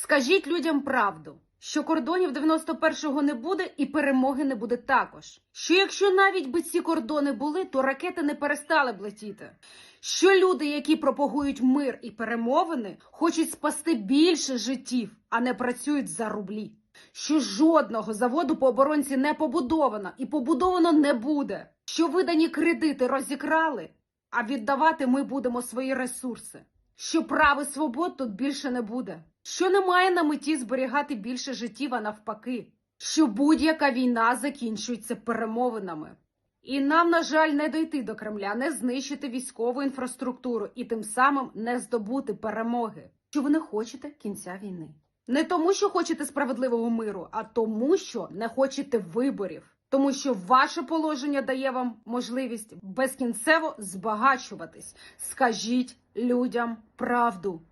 Скажіть людям правду, що кордонів 91-го не буде і перемоги не буде також. Що якщо навіть би ці кордони були, то ракети не перестали б летіти. Що люди, які пропагують мир і перемовини, хочуть спасти більше життів, а не працюють за рублі. Що жодного заводу по оборонці не побудовано і побудовано не буде. Що видані кредити розікрали, а віддавати ми будемо свої ресурси. Що прав і свобод тут більше не буде. Що немає на меті зберігати більше життів, а навпаки. Що будь-яка війна закінчується перемовинами. І нам, на жаль, не дойти до Кремля, не знищити військову інфраструктуру і тим самим не здобути перемоги. Що ви не хочете кінця війни. Не тому, що хочете справедливого миру, а тому, що не хочете виборів. Тому що ваше положення дає вам можливість безкінцево збагачуватись. Скажіть людям правду.